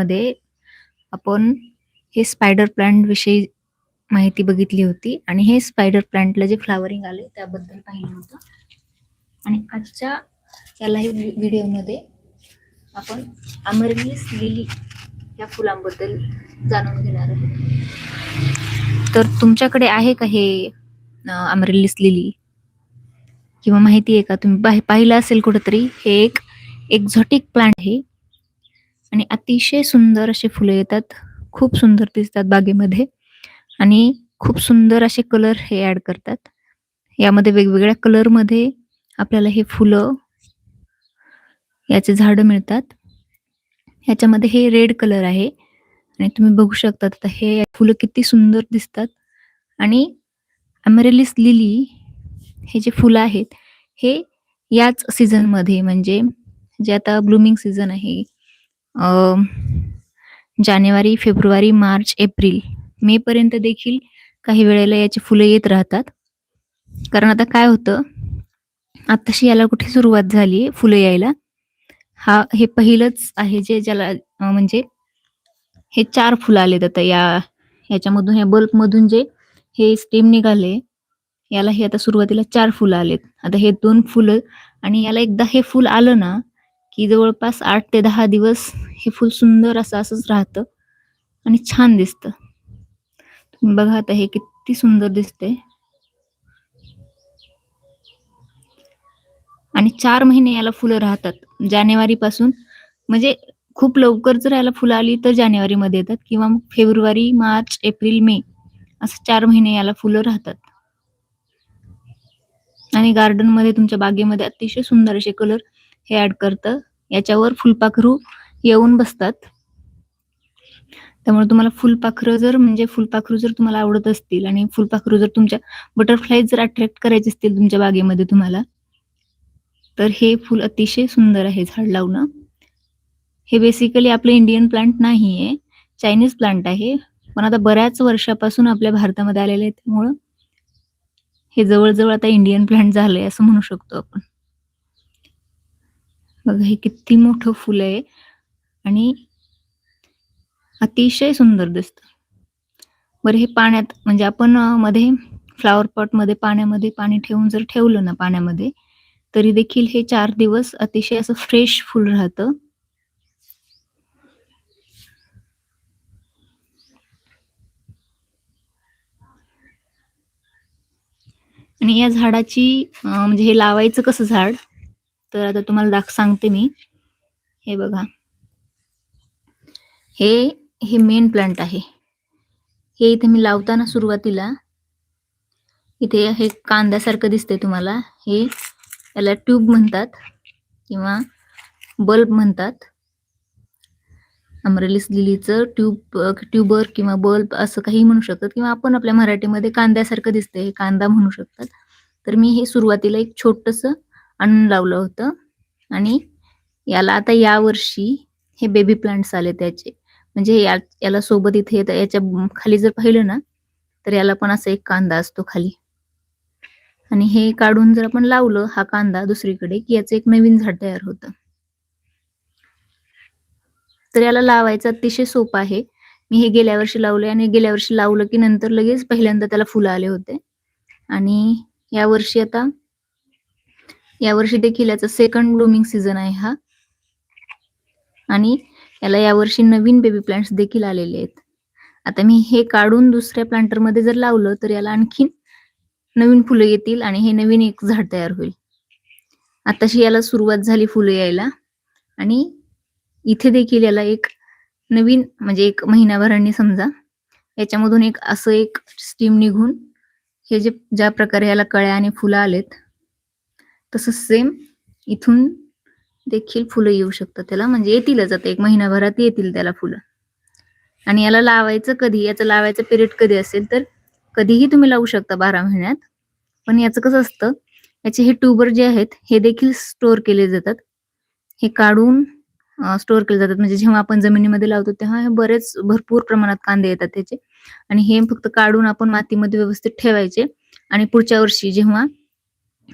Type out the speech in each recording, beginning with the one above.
मध्ये आपण हे स्पायडर प्लांट विषयी माहिती बघितली होती आणि हे स्पायडर प्लांटला जे फ्लावरिंग आले त्याबद्दल पाहिलं होतं. आणि आजच्या या लाईव्ह व्हिडिओमध्ये आपण अमरलीस लिली या फुलांबद्दल जाणून घेणार आहोत. तर तुमच्याकडे आहे का हे अमरलिस लिली? किंवा माहिती आहे का? तुम्ही पाहि- पाहिलं असेल कुठेतरी हे एक एक्झॉटिक प्लांट आहे. आणि अतिशय सुंदर असे फुलं येतात. खूप सुंदर दिसतात बागेमध्ये. आणि खूप सुंदर असे कलर हे ऍड करतात. यामध्ये वेगवेगळ्या कलरमध्ये आपल्याला हे फुलं याचे झाड मिळतात. ह्याच्यामध्ये हे रेड कलर आहे. आणि तुम्ही बघू शकता आता हे फुलं किती सुंदर दिसतात. आणि अमेरेलिस लिली हे जे फुलं आहेत हे याच सीझनमध्ये म्हणजे जे आता ब्लूमिंग सीझन आहे अ, जानेवारी फेब्रुवारी मार्च एप्रिल मे पर्यंत देखील काही वेळेला याची फुलं येत राहतात. कारण आता काय होतं? आताशी याला कुठे सुरुवात झाली फुलं यायला? हा हे पहिलंच आहे जे ज्याला अ, म्हणजे हे चार फुलं आलेत आता या याच्यामधून ह्या बल्बमधून जे हे स्टेम निघाले याला हे आता सुरुवातीला चार फुलं आलेत. आता हे दोन फुलं आणि याला एकदा हे फुल आलं ना की जवळपास आठ ते दहा दिवस हे फुल सुंदर असं असंच राहतं आणि छान दिसतं. तुम्ही बघा आता हे किती सुंदर दिसते आणि चार महिने याला फुलं राहतात. जानेवारी पासून म्हणजे खूप लवकर जर याला फुलं आली तर जानेवारी मध्ये येतात किंवा मग फेब्रुवारी मार्च एप्रिल मे असं चार महिने याला फुलं राहतात. आणि गार्डनमध्ये तुमच्या बागेमध्ये अतिशय सुंदर असे कलर हे ऍड करतं. याच्यावर फुलपाखरू येऊन बसतात. त्यामुळे तुम्हाला फुलपाखरं जर म्हणजे फुलपाखरू जर तुम्हाला आवडत असतील आणि फुलपाखरू जर तुमच्या बटरफ्लाय जर अट्रॅक्ट करायचे असतील तुमच्या बागेमध्ये तुम्हाला तर हे फुल अतिशय सुंदर आहे झाड लावणं. हे बेसिकली आपलं इंडियन प्लांट नाहीये. चायनीज प्लांट आहे. पण आता बऱ्याच वर्षापासून आपल्या भारतामध्ये आलेले आहे त्यामुळं हे जवळजवळ आता इंडियन प्लांट झालंय असं म्हणू शकतो आपण. बघा हे किती मोठं फुल आहे. आणि अतिशय सुंदर दिसत. बरं हे पाण्यात म्हणजे आपण मध्ये फ्लावर पॉटमध्ये पाण्यामध्ये पाणी ठेवून जर ठेवलं ना पाण्यामध्ये तरी देखील हे चार दिवस अतिशय असं फ्रेश फुल राहतं. आणि या झाडाची म्हणजे हे लावायचं कसं झाड? तर आता तुम्हाला दाख सांगते मी. हे बघा. हे हे मेन प्लांट आहे. हे इथे मी लावताना सुरुवातीला इथे हे कांद्यासारखं दिसते तुम्हाला. हे याला ट्यूब म्हणतात किंवा बल्ब म्हणतात. अमरेलिस लिलीचं ट्यूब ट्यूबर किंवा बल्ब असं काही म्हणू शकतात किंवा आपण आपल्या मराठीमध्ये कांद्यासारखं दिसतंय हे कांदा म्हणू शकतात. तर मी हे सुरुवातीला एक छोटस आणून लावलं होतं. आणि याला आता या वर्षी हे बेबी प्लांट्स आले त्याचे. म्हणजे या- याला सोबत इथे याच्या खाली जर पाहिलं ना तर याला पण असा एक कांदा असतो खाली. आणि हे काढून जर आपण लावलं हा कांदा दुसरीकडे की याचं एक नवीन झाड तयार होतं. तर याला लावायचं अतिशय सोपं आहे. मी हे गेल्या वर्षी लावले आणि गेल्या वर्षी लावलं की नंतर लगेच पहिल्यांदा त्याला फुलं आले होते. आणि या वर्षी आता यावर्षी देखील याचा सेकंड ब्लूमिंग सीझन आहे हा. आणि याला यावर्षी नवीन बेबी प्लांट्स देखील आलेले आहेत. आता मी हे काढून दुसऱ्या प्लांटरमध्ये जर लावलं तर याला आणखीन नवीन फुलं येतील आणि हे नवीन एक झाड तयार होईल. आताशी याला सुरुवात झाली फुलं यायला. आणि इथे देखील याला एक नवीन म्हणजे एक महिनाभरांनी समजा याच्यामधून एक असं एक स्टीम निघून हे जे ज्या प्रकारे याला कळ्या आणि फुलं आलेत तसं सेम इथून देखील फुलं येऊ शकतात त्याला. म्हणजे येतीलच आता एक महिनाभरात येतील त्याला फुलं. आणि याला लावायचं कधी? याचं लावायचं पिरियड कधी असेल तर कधीही तुम्ही लावू शकता बारा महिन्यात. पण याचं कसं असतं याचे हे ट्यूबर जे आहेत हे देखील स्टोअर केले जातात. हे काढून स्टोअर केले जातात. म्हणजे जेव्हा आपण जमिनीमध्ये लावतो तेव्हा हे बरेच भरपूर प्रमाणात कांदे येतात त्याचे. आणि हे फक्त काढून आपण मातीमध्ये व्यवस्थित ठेवायचे. आणि पुढच्या वर्षी जेव्हा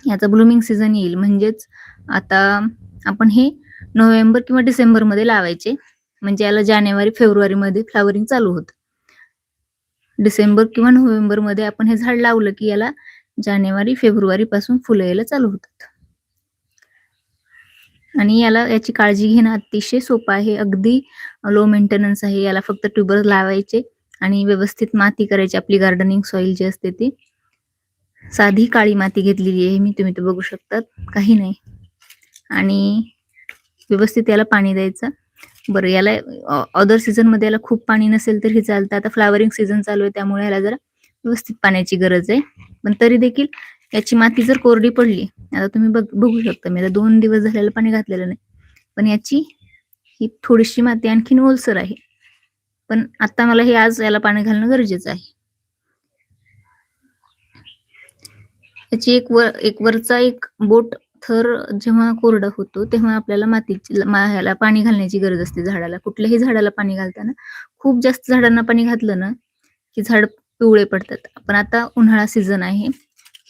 याचा ब्लूमिंग सीझन येईल. म्हणजेच आता आपण हे नोव्हेंबर किंवा डिसेंबरमध्ये लावायचे. म्हणजे याला जानेवारी फेब्रुवारी मध्ये फ्लावरिंग चालू होतं. डिसेंबर किंवा नोव्हेंबरमध्ये आपण हे झाड लावलं की याला जानेवारी फेब्रुवारी पासून फुलं यायला चालू होतात. आणि याला याची काळजी घेणं अतिशय सोपं आहे. अगदी लो मेंटेनन्स आहे. याला फक्त ट्युबर लावायचे आणि व्यवस्थित माती करायची. आपली गार्डनिंग सॉइल जी असते ती. साधी काळी माती घेतलेली आहे मी तुम्ही ते बघू शकतात काही नाही. आणि व्यवस्थित याला पाणी द्यायचं. बरं याला अदर सीझनमध्ये याला खूप पाणी नसेल तर हे चालतं. आता फ्लावरिंग सीझन चालू आहे त्यामुळे याला जरा व्यवस्थित पाण्याची गरज आहे. पण तरी देखील याची माती जर कोरडी पडली आता तुम्ही बघ बघू शकता मी आता दोन दिवस झालेलं पाणी घातलेलं नाही. पण याची ही थोडीशी माती आणखीन ओलसर आहे. पण आता मला हे आज याला पाणी घालणं गरजेचं आहे. याची एक वर एक वरचा एक बोट थर जेव्हा कोरडा होतो तेव्हा आपल्याला मातीची ह्याला पाणी घालण्याची गरज असते झाडाला. कुठल्याही झाडाला पाणी घालताना खूप जास्त झाडांना पाणी घातलं ना की झाड पिवळे पडतात. पण आता उन्हाळा सीझन आहे.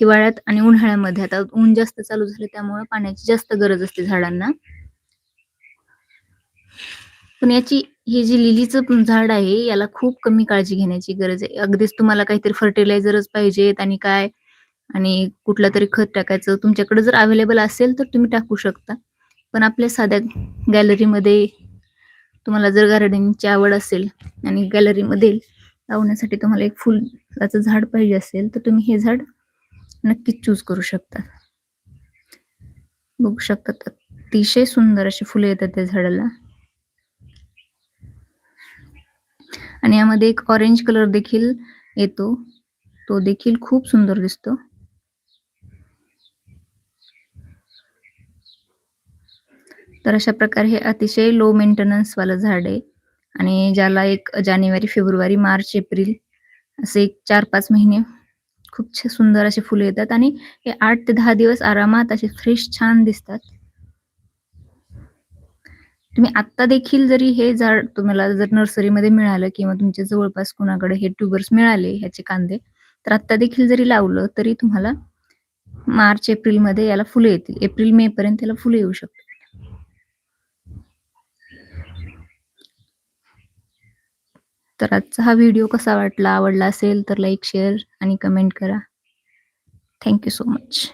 हिवाळ्यात आणि उन्हाळ्यामध्ये आता ऊन जास्त चालू झाले त्यामुळे पाण्याची जास्त गरज असते झाडांना. पण याची हे जे लिलीचं झाड आहे याला खूप कमी काळजी घेण्याची गरज आहे. अगदीच तुम्हाला काहीतरी फर्टिलायझरच पाहिजेत आणि काय आणि कुठलं तरी खत टाकायचं. तुमच्याकडे जर अवेलेबल असेल तर तुम्ही टाकू शकता. पण आपल्या साध्या गॅलरीमध्ये तुम्हाला जर गार्डनिंगची आवड असेल आणि गॅलरीमध्ये लावण्यासाठी तुम्हाला एक फुलाचं झाड पाहिजे असेल तर तुम्ही हे झाड नक्कीच चूज करू शकता. बघू शकतात अतिशय सुंदर अशी फुले येतात त्या झाडाला. आणि यामध्ये एक ऑरेंज कलर देखील येतो. तो देखील खूप सुंदर दिसतो. तर अशा प्रकारे हे अतिशय लो मेंटेनन्स वालं झाड आहे. आणि ज्याला एक जानेवारी फेब्रुवारी मार्च एप्रिल असे एक चार पाच महिने खूप सुंदर असे फुले येतात. आणि हे आठ ते दहा दिवस आरामात असे फ्रेश छान दिसतात. तुम्ही आता देखील जरी हे झाड तुम्हाला जर नर्सरीमध्ये मिळालं किंवा तुमच्या जवळपास कुणाकडे हे ट्युबर्स मिळाले ह्याचे कांदे तर आता देखील जरी लावलं तरी तुम्हाला मार्च एप्रिलमध्ये याला फुले येतील. एप्रिल मे पर्यंत याला फुले येऊ शकतात. तर आजचा हा व्हिडिओ कसा वाटला? आवडला असेल तर लाईक शेअर आणि कमेंट करा. Thank you so much